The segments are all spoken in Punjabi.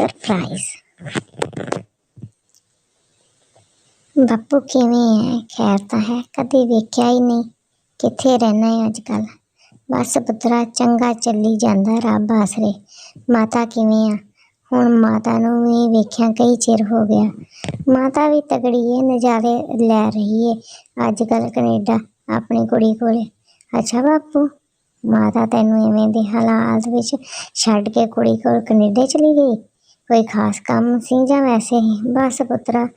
ਸਰਪ੍ਰਾਈਜ਼ ਬਾਪੂ ਕਿਵੇਂ ਹੈ ਖੈਰ ਤਾਂ ਹੈ, ਕਦੇ ਵੇਖਿਆ ਹੀ ਨਹੀਂ ਕਿੱਥੇ ਰਹਿਣਾ ਹੈ ਅੱਜ ਕੱਲ ਬਸ ਪੁੱਤਰਾ, ਚੰਗਾ ਚੱਲੀ ਜਾਂਦਾ ਰੱਬ ਆਸਰੇ। ਮਾਤਾ ਕਿਵੇਂ ਆ? ਹੁਣ ਮਾਤਾ ਨੂੰ ਵੀ ਵੇਖਿਆ ਕਈ ਚਿਰ ਹੋ ਗਿਆ। ਮਾਤਾ ਵੀ ਤਗੜੀ ਹੈ ਨਜ਼ਾਰੇ ਲੈ ਰਹੀ ਹੈ ਅੱਜ ਕੱਲ ਕੈਨੇਡਾ ਆਪਣੀ ਕੁੜੀ ਕੋਲੇ। ਅੱਛਾ ਬਾਪੂ, ਮਾਤਾ ਤੈਨੂੰ ਐਵੇਂ ਦੇ ਹਾਲਾਤ ਵਿੱਚ ਛੱਡ ਕੇ ਕੁੜੀ ਕੋਲ ਕੈਨੇਡਾ ਚਲੀ ਗਈ? ਕੋਈ ਖਾਸ ਕੰਮ ਸੀ ਜਾਂ ਵੈਸੇ ਹੀ? ਬਸ ਪੁੱਤਰਾ,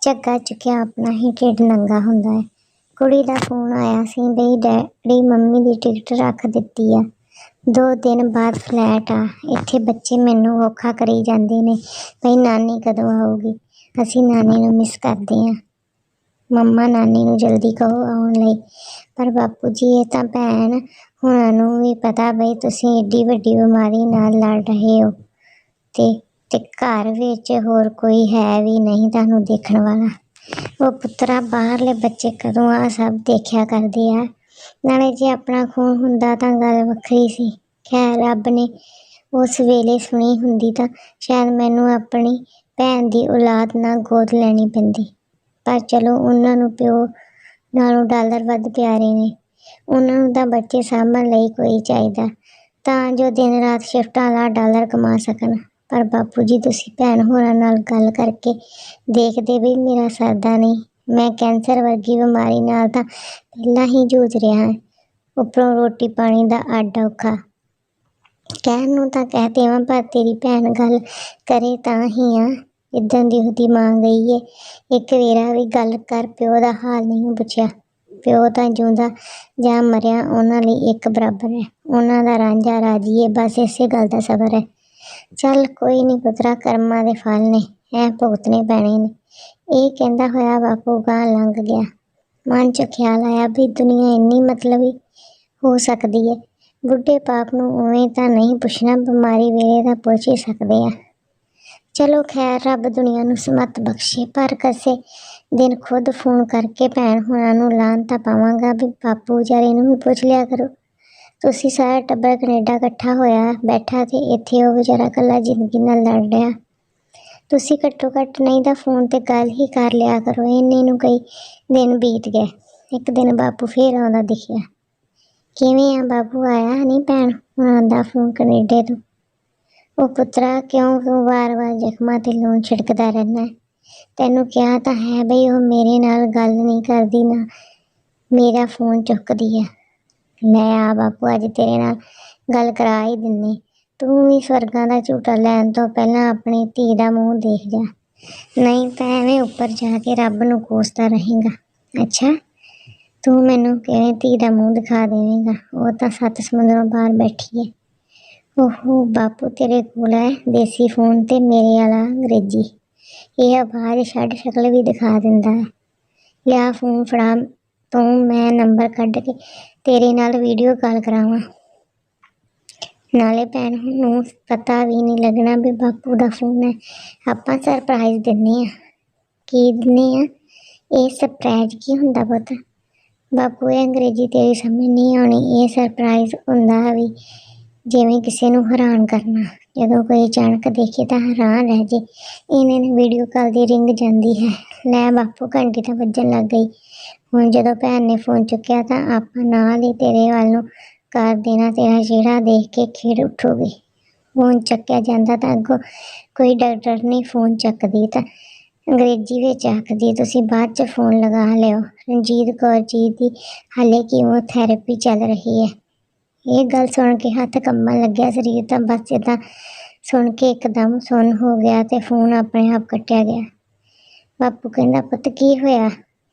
ਝੱਗਾ ਚੁੱਕਿਆ ਆਪਣਾ ਹੀ ਢਿੱਡ ਨੰਗਾ ਹੁੰਦਾ ਹੈ। ਕੁੜੀ ਦਾ ਫੋਨ ਆਇਆ ਸੀ, ਬਈ ਡੈਡੀ ਮੰਮੀ ਦੀ ਟਿਕਟ ਰੱਖ ਦਿੱਤੀ ਆ। ਦੋ ਦਿਨ ਬਾਅਦ ਫਲੈਟ ਆ। ਇੱਥੇ ਬੱਚੇ ਮੈਨੂੰ ਔਖਾ ਕਰੀ ਜਾਂਦੇ ਨੇ। ਬਈ ਨਾਨੀ ਕਦੋਂ ਆਊਗੀ? ਅਸੀਂ ਨਾਨੀ ਨੂੰ ਮਿਸ ਕਰਦੇ ਆ ਮੰਮਾ ਨਾਨੀ ਨੂੰ ਜਲਦੀ ਕਹੋ ਆਉਣ ਲਈ। ਪਰ ਬਾਪੂ ਜੀ, ਇਹ ਤਾਂ ਭੈਣ ਹੁਣਾਂ ਨੂੰ ਵੀ ਪਤਾ ਬਈ ਤੁਸੀਂ ਏਡੀ ਵੱਡੀ ਬਿਮਾਰੀ ਨਾਲ ਲੜ ਰਹੇ ਹੋ। ਤੇ ਤੇ ਘਰ ਵਿੱਚ ਹੋਰ ਕੋਈ ਹੈ ਵੀ ਨਹੀਂ ਤੁਹਾਨੂੰ ਦੇਖਣ ਵਾਲਾ। ਉਹ ਪੁੱਤਰਾ, ਬਾਹਰਲੇ ਬੱਚੇ ਕਦੋਂ ਆ ਸਭ ਦੇਖਿਆ ਕਰਦੇ ਆ। ਨਾਲੇ ਜੇ ਆਪਣਾ ਖੂਨ ਹੁੰਦਾ ਤਾਂ ਗੱਲ ਵੱਖਰੀ ਸੀ। ਖੈਰ, ਰੱਬ ਨੇ ਉਸ ਵੇਲੇ ਸੁਣੀ ਹੁੰਦੀ ਤਾਂ ਸ਼ਾਇਦ ਮੈਨੂੰ ਆਪਣੀ ਭੈਣ ਦੀ ਔਲਾਦ ਨਾਲ ਗੋਦ ਲੈਣੀ ਪੈਂਦੀ। ਪਰ ਚਲੋ, ਉਹਨਾਂ ਨੂੰ ਪਿਓ ਨਾਲੋਂ ਡਾਲਰ ਵੱਧ ਪਿਆਰੇ ਨੇ। ਉਹਨਾਂ ਨੂੰ ਤਾਂ ਬੱਚੇ ਸਾਂਭਣ ਲਈ ਕੋਈ ਚਾਹੀਦਾ। ਤਾਂ ਜੋ ਦਿਨ ਰਾਤ ਸ਼ਿਫਟਾਂ ਲਾ ਡਾਲਰ ਕਮਾ ਸਕਣ। ਪਰ ਬਾਪੂ ਜੀ, ਤੁਸੀਂ ਭੈਣ ਹੋਰਾਂ ਨਾਲ ਗੱਲ ਕਰਕੇ ਦੇਖਦੇ ਵੀ ਮੇਰਾ ਸਰਦਾ ਨਹੀਂ। ਮੈਂ ਕੈਂਸਰ ਵਰਗੀ ਬਿਮਾਰੀ ਨਾਲ ਤਾਂ ਪਹਿਲਾਂ ਹੀ ਜੂਝ ਰਿਹਾ ਹਾਂ। ਉੱਪਰੋਂ ਰੋਟੀ ਪਾਣੀ ਦਾ ਅੱਡ ਔਖਾ। ਕਹਿਣ ਨੂੰ ਤਾਂ ਕਹਿ ਦੇਵਾਂ, ਪਰ ਤੇਰੀ ਭੈਣ ਗੱਲ ਕਰੇ ਤਾਂ ਹੀ ਆ। ਇਦਾਂ ਦੀ ਉਹਦੀ ਮਾਂ ਗਈ ਏ। ਇੱਕ ਵੇਰਾ ਵੀ ਗੱਲ ਕਰ, ਪਿਓ ਦਾ ਹਾਲ ਨਹੀਂ ਪੁੱਛਿਆ। ਪਿਓ ਤਾਂ ਜਿਉਂਦਾ ਜਾਂ ਮਰਿਆ, ਉਹਨਾਂ ਲਈ ਇੱਕ ਬਰਾਬਰ ਹੈ। ਉਹਨਾਂ ਦਾ ਰਾਂਝਾ ਰਾਜੀ ਏ, ਬਸ ਇਸੇ ਗੱਲ ਦਾ ਸਬਰ ਹੈ। ਚੱਲ ਕੋਈ ਨਹੀਂ ਪੁੱਤਰਾ, ਕਰਮਾਂ ਦੇ ਫਲ ਨੇ ਇਹ ਭੁਗਤਣੇ ਪੈਣੇ ਨੇ। ਇਹ ਕਹਿੰਦਾ ਹੋਇਆ ਬਾਪੂ ਗਾਂ ਲੰਘ ਗਿਆ। ਮਨ 'ਚ ਖਿਆਲ ਆਇਆ ਵੀ ਦੁਨੀਆ ਇੰਨੀ ਮਤਲਬੀ ਹੋ ਸਕਦੀ ਹੈ ਬੁੱਢੇ ਪਾਪ ਨੂੰ ਉਵੇਂ ਤਾਂ ਨਹੀਂ ਪੁੱਛਣਾ, ਬਿਮਾਰੀ ਵੇਲੇ ਤਾਂ ਪੁੱਛ ਹੀ ਸਕਦੇ ਆ। ਚਲੋ ਖੈਰ, ਰੱਬ ਦੁਨੀਆ ਨੂੰ ਸਮਤ ਬਖਸ਼ੇ, ਪਰ ਕਸੇ ਦਿਨ ਖੁਦ ਫੋਨ ਕਰਕੇ ਭੈਣ ਹੋਣਾ ਨੂੰ ਲਾਨ ਤਾਂ ਪਾਵਾਂਗਾ ਵੀ ਬਾਪੂ ਵਿਚਾਰੇ ਨੂੰ ਵੀ ਪੁੱਛ ਲਿਆ ਕਰੋ। ਤੁਸੀਂ ਸਾਰਾ ਟੱਬਰ ਕੈਨੇਡਾ ਇਕੱਠਾ ਹੋਇਆ ਬੈਠਾ ਤੇ ਇੱਥੇ ਉਹ ਵਿਚਾਰਾ ਇਕੱਲਾ ਜ਼ਿੰਦਗੀ ਨਾਲ ਲੜ ਰਿਹਾ। ਤੁਸੀਂ ਘੱਟੋ ਘੱਟ ਨਹੀਂ ਤਾਂ ਫੋਨ ਤੇ ਗੱਲ ਹੀ ਕਰ ਲਿਆ ਕਰੋ, ਇੰਨੇ ਨੂੰ ਕਈ ਦਿਨ ਬੀਤ ਗਏ। ਇੱਕ ਦਿਨ ਬਾਪੂ ਫੇਰ ਆਉਂਦਾ ਦਿਖਿਆ। ਕਿਵੇਂ ਆ ਬਾਪੂ, ਆਇਆ ਨਹੀਂ ਭੈਣ ਹੁਣਾਂ ਦਾ ਫੋਨ ਕੈਨੇਡਾ ਤੋਂ? ਉਹ ਪੁੱਤਰਾ, ਕਿਉਂ ਤੂੰ ਵਾਰ-ਵਾਰ ਜ਼ਖਮਾਂ ਤੇ ਲੂਣ ਛਿੜਕਦਾ ਰਹਿਣਾ ਤੈਨੂੰ ਕਿਹਾ ਤਾਂ ਹੈ ਬਈ, ਉਹ ਮੇਰੇ ਨਾਲ ਗੱਲ ਨਹੀਂ ਕਰਦੀ ਨਾ ਮੇਰਾ ਫੋਨ ਚੁੱਕਦੀ ਹੈ। ਮੈਂ ਆ ਬਾਪੂ, ਅੱਜ ਤੇਰੇ ਨਾਲ ਗੱਲ ਕਰਾ ਹੀ ਦਿੰਨੀ। ਤੂੰ ਵੀ ਸਵਰਗਾਂ ਦਾ ਝੂਟਾ ਲੈਣ ਤੋਂ ਪਹਿਲਾਂ ਆਪਣੀ ਧੀ ਦਾ ਮੂੰਹ ਦੇਖ ਜਾ। ਨਹੀਂ ਤਾਂ ਐਵੇਂ ਉੱਪਰ ਜਾ ਕੇ ਰੱਬ ਨੂੰ ਕੋਸਦਾ ਰਹੇਗਾ। ਅੱਛਾ, ਤੂੰ ਮੈਨੂੰ ਕਿਵੇਂ ਧੀ ਦਾ ਮੂੰਹ ਦਿਖਾ ਦੇਵੇਂਗਾ। ਉਹ ਤਾਂ ਸੱਤ ਸਮੁੰਦਰੋਂ ਬਾਹਰ ਬੈਠੀ ਹੈ ਓਹੋ, ਬਾਪੂ ਤੇਰੇ ਕੋਲ ਹੈ, ਦੇਸੀ ਫੋਨ ਤੇ ਮੇਰੇ ਵਾਲਾ ਅੰਗਰੇਜ਼ੀ। ਇਹ ਆਵਾਜ਼ ਛੱਡ ਸ਼ਕਲ ਵੀ ਦਿਖਾ ਦਿੰਦਾ ਹੈ। ਲਿਆ ਫੋਨ ਫੜਾ ਤੋਂ ਮੈਂ ਨੰਬਰ ਕੱਢ ਕੇ ਤੇਰੇ ਨਾਲ ਵੀਡੀਓ ਕਾਲ ਕਰਾਵਾਂ। ਨਾਲੇ ਭੈਣ ਨੂੰ ਪਤਾ ਵੀ ਨਹੀਂ ਲੱਗਣਾ ਵੀ ਬਾਪੂ ਦਾ ਫੋਨ ਹੈ। ਆਪਾਂ ਸਰਪ੍ਰਾਈਜ਼ ਦਿੰਨੇ ਆ ਕੀ ਦਿੰਨੇ ਆ ਇਹ ਸਰਪ੍ਰਾਈਜ਼ ਕੀ ਹੁੰਦਾ ਪੁੱਤ? ਬਾਪੂ ਇਹ ਅੰਗਰੇਜ਼ੀ ਤੇਰੀ ਸਮਝ ਨਹੀਂ ਆਉਣੀ। ਇਹ ਸਰਪ੍ਰਾਈਜ਼ ਹੁੰਦਾ ਵੀ ਜਿਵੇਂ ਕਿਸੇ ਨੂੰ ਹੈਰਾਨ ਕਰਨਾ। ਜਦੋਂ ਕੋਈ ਅਚਾਨਕ ਦੇਖੇ ਤਾਂ ਹੈਰਾਨ ਰਹਿ ਜੇ। ਇਹਨੇ ਨੇ ਵੀਡੀਓ ਕਾਲ ਦੀ ਰਿੰਗ ਜਾਂਦੀ ਹੈ। ਲੈ ਬਾਪੂ, ਘੰਟੀ ਤਾਂ ਵੱਜਣ ਲੱਗ ਗਈ। ਹੁਣ ਜਦੋਂ ਭੈਣ ਨੇ ਫੋਨ ਚੁੱਕਿਆ ਤਾਂ ਆਪਾਂ ਨਾਲ ਹੀ ਤੇਰੇ ਵੱਲ ਨੂੰ ਕਰ ਦੇਣਾ ਤੇਰਾ ਚਿਹਰਾ ਦੇਖ ਕੇ ਖਿੜ ਉੱਠੋਗੇ। ਫੋਨ ਚੱਕਿਆ ਜਾਂਦਾ ਤਾਂ ਅੱਗੋਂ ਕੋਈ ਡਾਕਟਰ ਨਹੀਂ ਫੋਨ ਚੱਕਦੀ ਤਾਂ ਅੰਗਰੇਜ਼ੀ ਵਿੱਚ ਆਖਦੀ, ਤੁਸੀਂ ਬਾਅਦ ਚ ਫੋਨ ਲਗਾ ਲਿਓ। ਰਣਜੀਤ ਕੌਰ ਜੀ ਦੀ ਹਾਲੇ ਕੀਮੋਥੈਰੇਪੀ ਚੱਲ ਰਹੀ ਹੈ। ਇਹ ਗੱਲ ਸੁਣ ਕੇ ਹੱਥ ਕੰਬਣ ਲੱਗਿਆ ਸਰੀਰ ਤਾਂ ਬਸ ਜਿੱਦਾਂ ਸੁਣ ਕੇ ਇੱਕਦਮ ਸੁਣ ਹੋ ਗਿਆ ਤੇ ਫੋਨ ਆਪਣੇ ਆਪ ਕੱਟਿਆ ਗਿਆ। ਬਾਪੂ ਕਹਿੰਦਾ, ਪੁੱਤ, ਕੀ ਹੋਇਆ?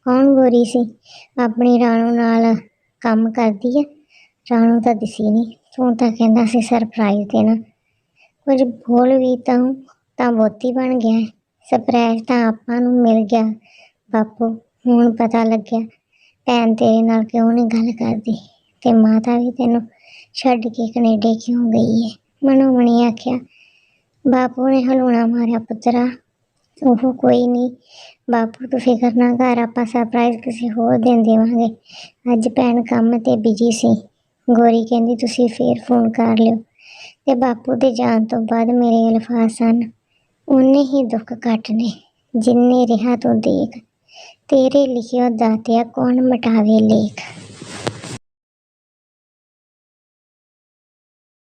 ਕੌਣ ਗੋਰੀ ਸੀ? ਆਪਣੀ ਰਾਣੂ ਨਾਲ ਕੰਮ ਕਰਦੀ ਹੈ ਰਾਣੂ ਤਾਂ ਦਿਸੀ ਨਹੀਂ ਤੂੰ ਤਾਂ ਕਹਿੰਦਾ ਸੀ, ਸਰਪ੍ਰਾਈਜ਼ ਦੇਣਾ। ਕੁਝ ਬੋਲ ਵੀ ਤਾਂ ਤਾਂ ਬਹੁਤੀ ਬਣ ਗਿਆ। ਸਰਪ੍ਰਾਈਜ਼ ਤਾਂ ਆਪਾਂ ਨੂੰ ਮਿਲ ਗਿਆ। ਬਾਪੂ ਹੁਣ ਪਤਾ ਲੱਗਿਆ, ਭੈਣ ਤੇਰੇ ਨਾਲ ਕਿਉਂ ਨਹੀਂ ਗੱਲ ਕਰਦੀ? ਤੇ ਮਾਤਾ ਵੀ ਤੈਨੂੰ ਛੱਡ ਕੇ ਕੈਨੇਡਾ ਕਿਉਂ ਗਈ ਹੈ? ਮਨੋ ਮਣੀ ਆਖਿਆ, ਬਾਪੂ ਨੇ ਹਲੂਣਾ ਮਾਰਿਆ ਪੁੱਤਰਾ। ਉਹ ਕੋਈ ਨਹੀਂ, ਬਾਪੂ ਤੂੰ ਫਿਕਰ ਨਾ ਕਰ, ਆਪਾਂ ਸਰਪ੍ਰਾਈਜ਼ ਕਿਸੇ ਹੋਰ ਦਿਨ ਦੇਵਾਂਗੇ। ਅੱਜ ਭੈਣ ਕੰਮ ਤੇ ਬਿਜ਼ੀ ਸੀ। ਗੋਰੀ ਕਹਿੰਦੀ, ਤੁਸੀਂ ਫੇਰ ਫੋਨ ਕਰ ਲਿਓ। ਤੇ ਬਾਪੂ ਦੇ ਜਾਣ ਤੋਂ ਬਾਅਦ ਮੇਰੇ ਅਲਫਾਜ਼ ਸਨ ਓਨੇ ਹੀ ਦੁੱਖ ਘੱਟ ਨੇ ਜਿੰਨੇ ਰਿਹਾ ਤੂੰ ਦੇਖ। ਤੇਰੇ ਲਿਖਿਓ ਦਾਤਿਆ ਕੌਣ ਮਿਟਾਵੇ ਲੇਖ?